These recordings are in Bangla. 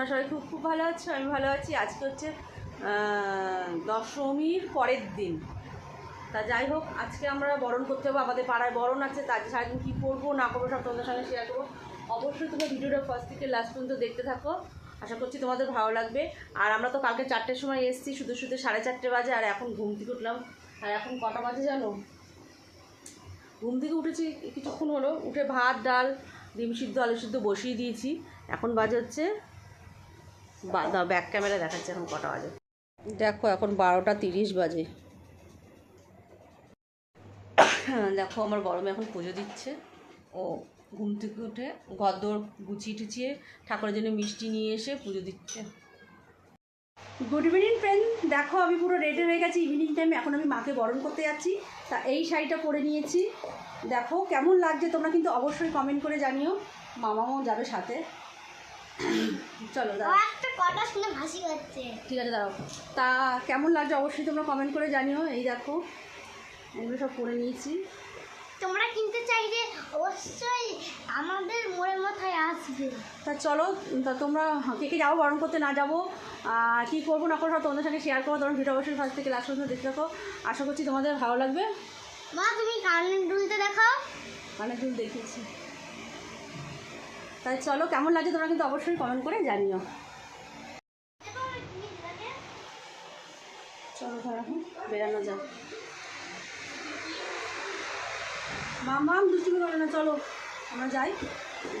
তোমরা সবাই খুব খুব ভালো আছো? আমি ভালো আছি। আজকে হচ্ছে দশমীর পরের দিন। তা যাই হোক, আজকে আমরা বরণ করতে হবে। আমাদের পাড়ায় বরণ আছে তার সারাদিন কী করব, না করব, সব তোমাদের সঙ্গে শেয়ার করব। অবশ্যই তোমরা ভিডিওটা ফার্স্ট থেকে লাস্ট পর্যন্ত দেখতে থাকো। আশা করছি তোমাদের ভালো লাগবে। আর আমরা তো কালকে চারটের সময় এসেছি, শুধু শুধু সাড়ে চারটে বাজে, আর এখন ঘুম থেকে উঠলাম। আর এখন কটা বাজে জানো? ঘুম থেকে উঠেছি, কিছুক্ষণ হলো। উঠে ভাত, ডাল, ডিম সিদ্ধ, আলু সিদ্ধ বসিয়ে দিয়েছি। এখন বাজে হচ্ছে ব্যাক ক্যামেরা দেখাচ্ছে এখন কটা বাজে। দেখো এখন বারোটা তিরিশ বাজে। হ্যাঁ, দেখো আমার গরমে এখন পুজো দিচ্ছে। ও ঘুম থেকে উঠে ঘরদোর গুছিয়ে টুচিয়ে ঠাকুরের জন্য মিষ্টি নিয়ে এসে পুজো দিচ্ছে। গুড ইভিনিং ফ্রেন্ড দেখো আমি পুরো রেডি হয়ে গেছি। ইভিনিং টাইমে এখন আমি মাকে বরণ করতে যাচ্ছি। তা এই শাড়িটা পরে নিয়েছি। দেখো কেমন লাগছে তোমরা কিন্তু অবশ্যই কমেন্ট করে জানিও। মামাও যাবে সাথে। চলো একটা কথা শুনে হাসি পাচ্ছে। ঠিক আছে দাঁড়াও। তা কেমন লাগছে? অবশ্যই তোমরা কমেন্ট করে জানিও। এই দেখো এগুলো সব পরে নিয়েছি। তোমরা কিনতে চাইলে অবশ্যই আমাদের মোড়ের মাথায় আসবে। তা চলো তা তোমরা কে কে যাব বরণ করতে না যাব আর কী করব না করব তোমাদের সঙ্গে শেয়ার করব তোমরা ভিডিও অবশ্যই ফার্স্ট থেকে লাস্ট পর্যন্ত দেখতে থাকো। আশা করছি তোমাদের ভালো লাগবে। মা তুমি কানের দুলতে দেখাও। অনেক দূর দেখেছি তাই চলো কেমন লাগছে তোমরা কিন্তু অবশ্যই কমেন্ট করে জানিও। চলো ধর এখন বেরানো যাও মাম মাম দুষ্টুমি করো না? চলো আমরা যাই।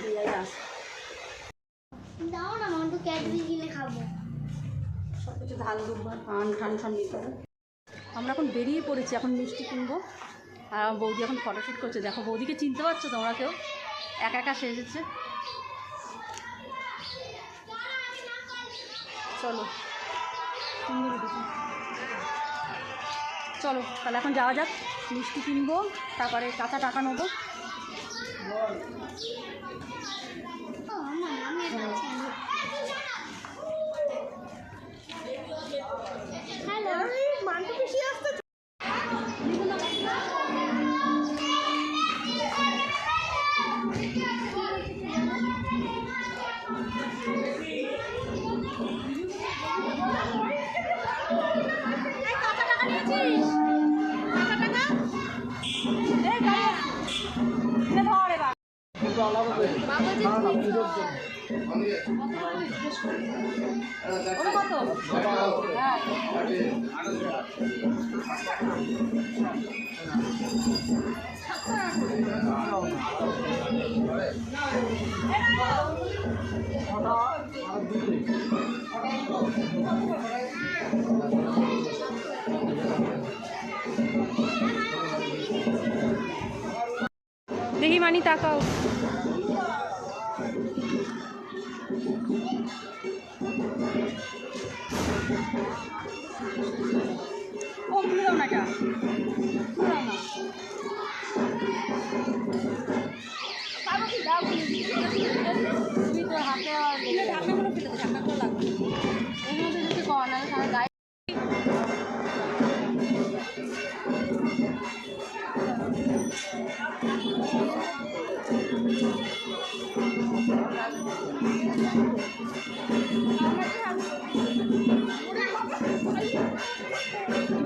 দিয়ে যাই আস দাও না মা একটু ক্যাডবেরি কিনে খাব। সব কিছু পান ঠান ঠান নিতে হবে। আমরা এখন বেরিয়ে পড়েছি এখন মিষ্টি কিনবো। আর বৌদি এখন ফটোশ্যুট করছে। দেখো বৌদিকে চিনতে পারছ তোমরা কেউ? একা একা সেজেছে। চলো। চলো তাহলে এখন যাওয়া যাক। মিষ্টি কিনবো তারপরে কাঁচা টাকা নেব। কত দেখি মানি তাকাও ও খুলে দাও না এটা খুলে দাও না তুমি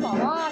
বাবা আজকে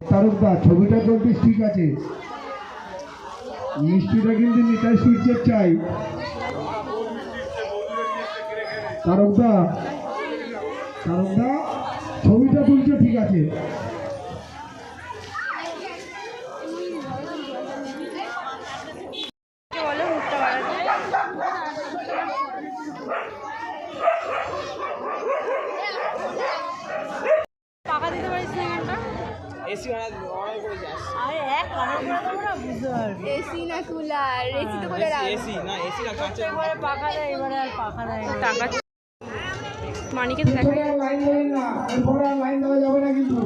তারকদা, ছবিটা চলতিস ঠিক আছে। মিষ্টিটা কিন্তু নিতাই সূর্যের চাই। তারকদা তারকদা, ছবিটা তুলছে, ঠিক আছে। এসি অর্ডার করেছি আরে এক কানের করে দেবো না বুঝতে পারবি। এসি না কুলার এসি তো করে রাখ এসি না এসি না কাঁচের এবারে পাকা দেয় এবারে আর পাকা দেয় টাকা মানিকে দেখা লাইন দেবেন না এরপরে আর লাইন দেওয়া যাবে না কিন্তু।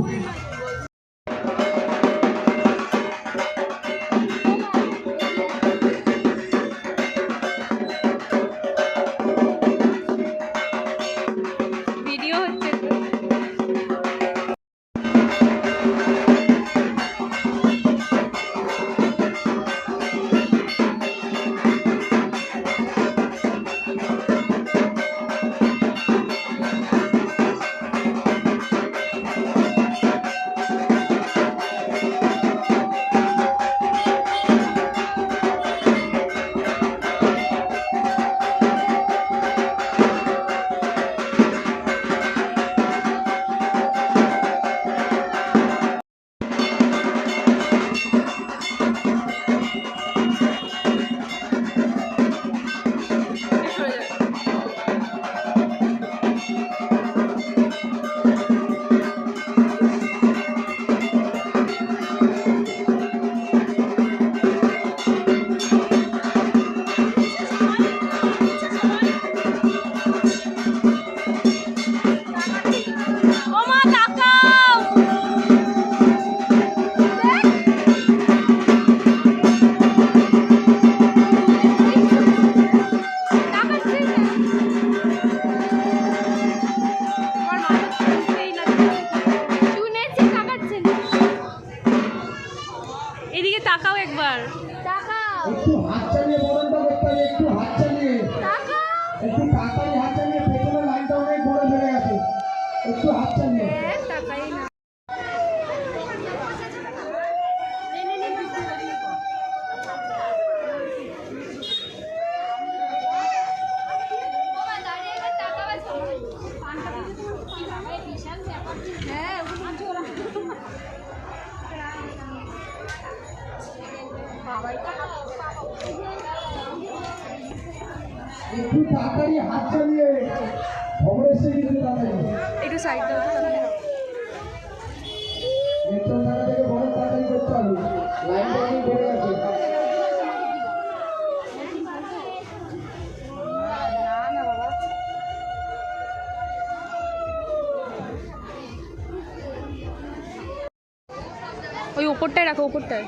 তাড়াতাড়ি হাত চালিয়ে খবর এসে গেছে তাড়াতাড়ি একটু সাইড দাও। থেকে তাড়াতাড়ি করতে হবে। ওই ওপরটায় রাখো ওপরটায়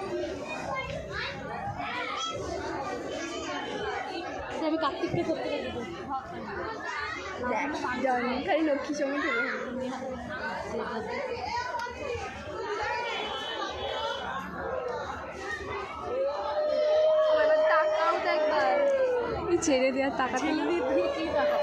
আমি কার্তিককে করতে দেবো জন্ম খালি লক্ষ্মী সঙ্গে থেকে ছেড়ে দেওয়ার টাকা ছেড়ে দিয়ে কি টাকা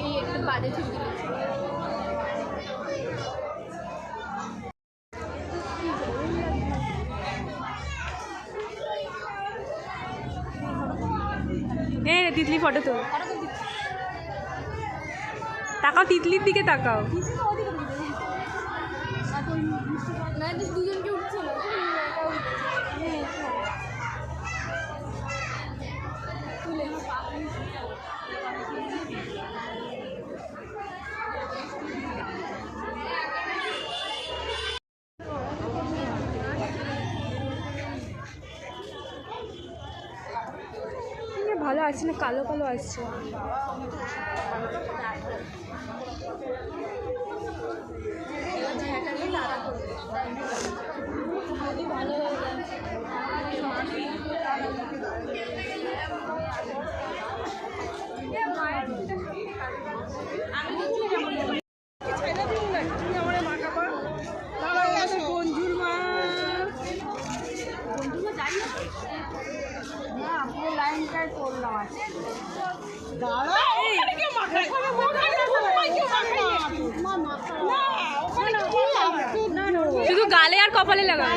এই একটা বাজে ছবি তুলেছে হ্যাঁ তিতলি ফটো তোল। তাকাও তিতলির দিকে তাকাও না দুজনকে উঠছে না ভালো আসছে না কালো কালো আসছে হ্যাঁ শুধু গালে আর কপালে লাগাবে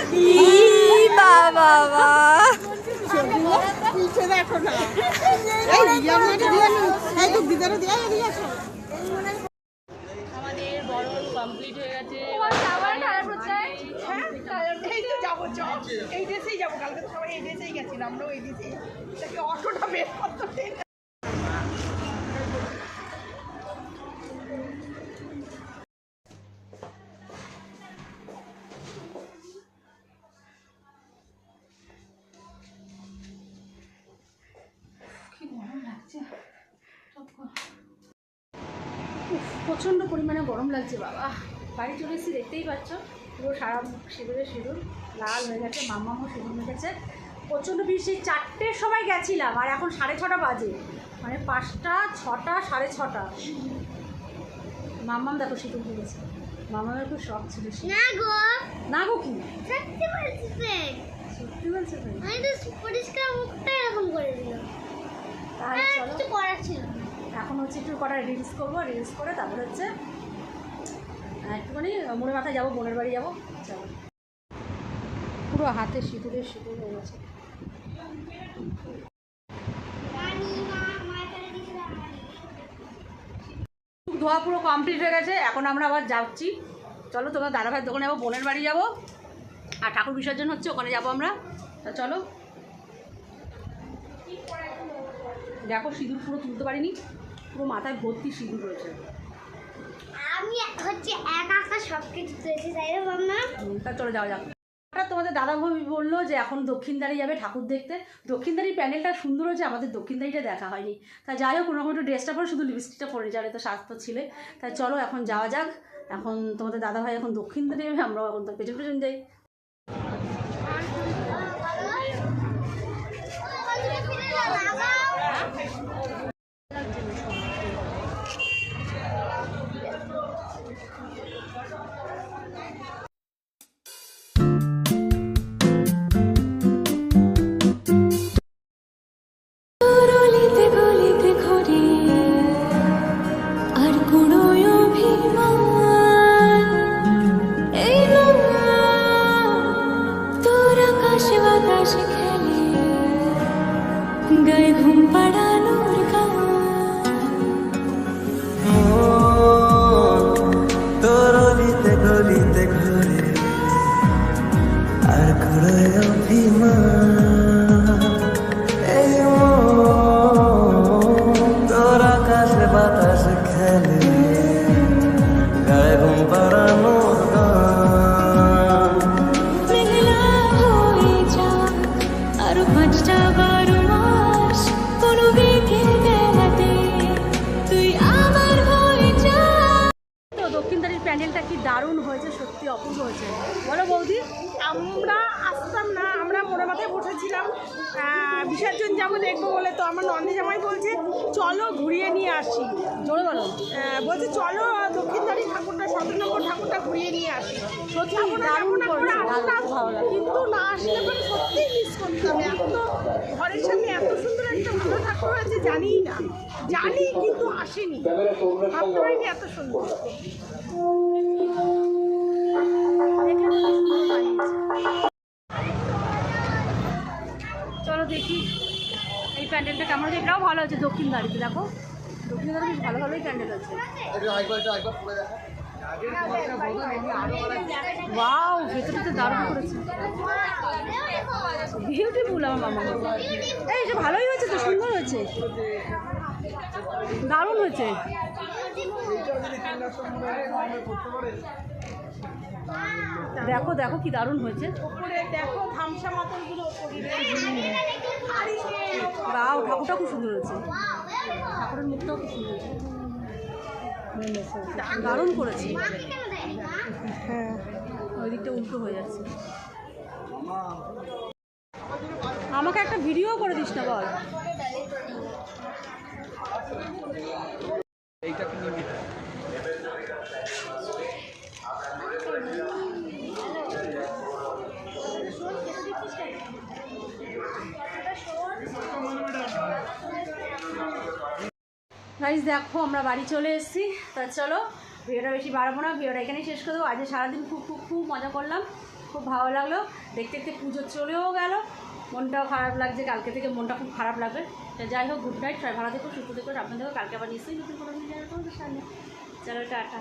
ই বাবা বাবা। আমাদের বরণ কমপ্লিট হয়ে গেছে। এই তো যাব চ। এই ড্রেসেই যাব। কালকে তো সবাই এই ড্রেসেই গেছিলাম আমরাও এই ড্রেসেই অটোটা বের করতে হবে। প্রচণ্ড পরিমাণে গরম লাগছে বাবা। বাড়ি চলে এসেছি দেখতেই পাচ্ছ। পুরো সারা মুখ সিঁদুরে সিঁদুর লাল হয়ে গেছে মামামও সিঁদুর মেখেছে। প্রচণ্ড বৃষ্টি চারটের সময় গেছিলাম আর এখন সাড়ে ছটা বাজে। মানে পাঁচটা ছটা সাড়ে ছটা। মাম্মাম দেখো সিঁদুর মেখেছে। মামামের খুব শখ ছিল। না গো। না গো কি? সত্যি বলছি সত্যি বলছে আমি তো পরিষ্কার মুখটা এরকম করে দিলাম তাহলে আর চলো কিছু করার ছিল এখন হচ্ছে একটু কটা রিলস করব রিলস করে তারপর হচ্ছে একটুখানি মনের মাথায় যাব, বোনের বাড়ি যাব। চলো। পুরো হাতে সিঁদুরের সিঁদুর হয়ে গেছে। ধোয়া পুরো কমপ্লিট হয়ে গেছে, এখন আমরা আবার যাচ্ছি। চলো, তোমার দাদাভাইয়ের দোকানে যাব, বোনের বাড়ি যাব। আর ঠাকুর বিসর্জন হচ্ছে, ওখানে যাব আমরা। তা চলো। দেখো সিঁদুর পুরো তুলতে পারিনি পুরো মাথায় ভর্তি সিঁদুর রয়েছে। আমি হচ্ছে একা একা সব কিছু তুলেছি তাই না তা চলে যাওয়া যাক। হঠাৎ তোমাদের দাদা ভাবি বলল যে এখন দক্ষিণদারি যাবে ঠাকুর দেখতে। দক্ষিণদারির প্যান্ডেলটা সুন্দর হয়েছে আমাদের দক্ষিণদারিটা দেখা হয়নি। তা যাই হোক কোনো একটু ড্রেসটা পরে শুধু লিপস্টিকটা পরে যাবে তো স্বাস্থ্য ছিলে। তাই চলো এখন যাওয়া যাক। এখন তোমাদের দাদা ভাই এখন দক্ষিণদারি যাবে আমরাও এখন তো পেছন পেছন যাই। প্যান্ডেলটা কি দারুণ হয়েছে সত্যি অপূর্ব হয়েছে। বলো বৌদি। আমরা আসতাম না আমরা মোড়ে মাথায় বসেছিলাম বিসর্জন যাব দেখব বলে তো আমার নন্দী জামাই বলছে চলো ঘুরিয়ে নিয়ে আসি। জোরে বলো। বলছে চলো দক্ষিণদারি ঠাকুরটা সতেরো নম্বর ঠাকুরটা ঘুরিয়ে নিয়ে আসি। সত্যি দারুণ কিন্তু না আসলে পরে সত্যিই মিস করতাম। এত ঘরের সামনে এত সুন্দর একটা ভালো ঠাকুর হয়েছে জানিই না। জানি কিন্তু আসেনি। ভাবতে পারিনি এত সুন্দর। প্যান্ডেলটা কেমন হচ্ছে এটাও ভালো হচ্ছে দক্ষিণ দাঁড়িতে দেখো। দক্ষিণ দাঁড়িয়ে ভালো ভালোই প্যান্ডেল ওয়াও ভেতরে তো দারুণ করেছে। বিউটিফুল আমার মামা। এই যে ভালোই হয়েছে তো সুন্দর হয়েছে। দারুণ হয়েছে। দেখো দেখো কি দারুণ হয়েছে। উপরে দেখো বাও ঠাকুরটা খুব সুন্দর হয়েছে। ঠাকুরের মুখটাও খুব সুন্দর হয়েছে। দারুণ করেছে। হ্যাঁ। ওই দিকটা উল্টো হয়ে যাচ্ছে। আমাকে একটা ভিডিও করে দিস না বল। এইটাকে গাইজ দেখো, আমরা বাড়ি চলে এসেছি। তা চলো, ভিডিওটা বেশি বাড়াবো না, ভিডিওটা এখানেই শেষ করে দেবো। আজকে সারাদিন খুব খুব খুব মজা করলাম, খুব ভালো লাগল। দেখতে দেখতে পুজো চলেও গেল। মনটাও খারাপ লাগছে, কালকে থেকে মনটা খুব খারাপ লাগবে। তো যাই হোক গুড নাইট সবাই ভালো থেকো, সুস্থ থেকো আপনাদেরও কালকে আবার নিশ্চয়ই নতুন কোনো ভিডিও সামনে। চলো, টাটা।